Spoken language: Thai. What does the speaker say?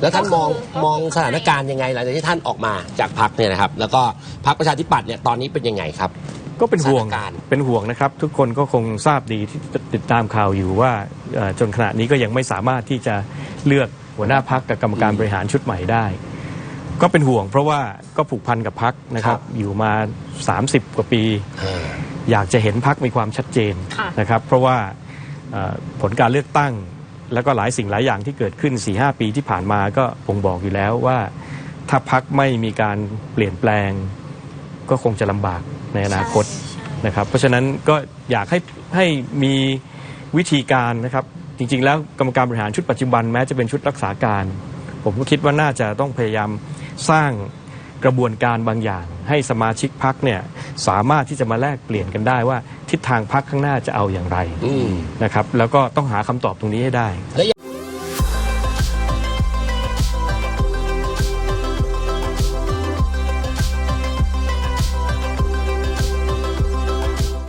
แล้วท่านมองก็คือมองสถานการณ์ยังไงหลังจากที่ท่านออกมาจากพักเนี่ยนะครับ แล้วก็พักประชาธิปัตย์เนี่ยตอนนี้เป็นยังไงครับ ก็เป็นห่วงสถานการณ์เป็นห่วงนะครับ ทุกคนก็คงทราบดีที่ติดตามข่าวอยู่ว่าเอ่อจนขณะนี้ก็ยังไม่สามารถที่จะเลือกหัวหน้าพักกับกรรมการบริหารชุดใหม่ได้ ก็เป็นห่วง เพราะว่าก็ผูกพันกับพักนะครับ อยู่มา 30 กว่าปี อยากจะเห็นพักมีความชัดเจนค่ะนะครับ เพราะว่าเอ่อผลการเลือกตั้ง แล้วก็หลายสิ่งหลายอย่างที่เกิดขึ้น 4-5 ปีที่ผ่านมาก็บ่งบอกอยู่แล้วว่า ถ้าพักไม่มีการเปลี่ยนแปลง ก็คงจะลำบากในอนาคตใช่นะครับ เพราะฉะนั้นก็อยากให้ให้มีวิธีการนะครับ จริง ๆ แล้วกรรมการบริหารชุดปัจจุบันแม้จะเป็นชุดรักษาการ ผมก็คิดว่าน่าจะต้องพยายามสร้างกระบวนการบางอย่าง ให้สมาชิกพักเนี่ย สามารถที่จะมาแลกเปลี่ยนกันได้ว่าทิศทางพักข้างหน้าจะเอาอย่างไรอืมนะครับแล้วก็ต้องหาคำตอบตรงนี้ให้ได้แล้ว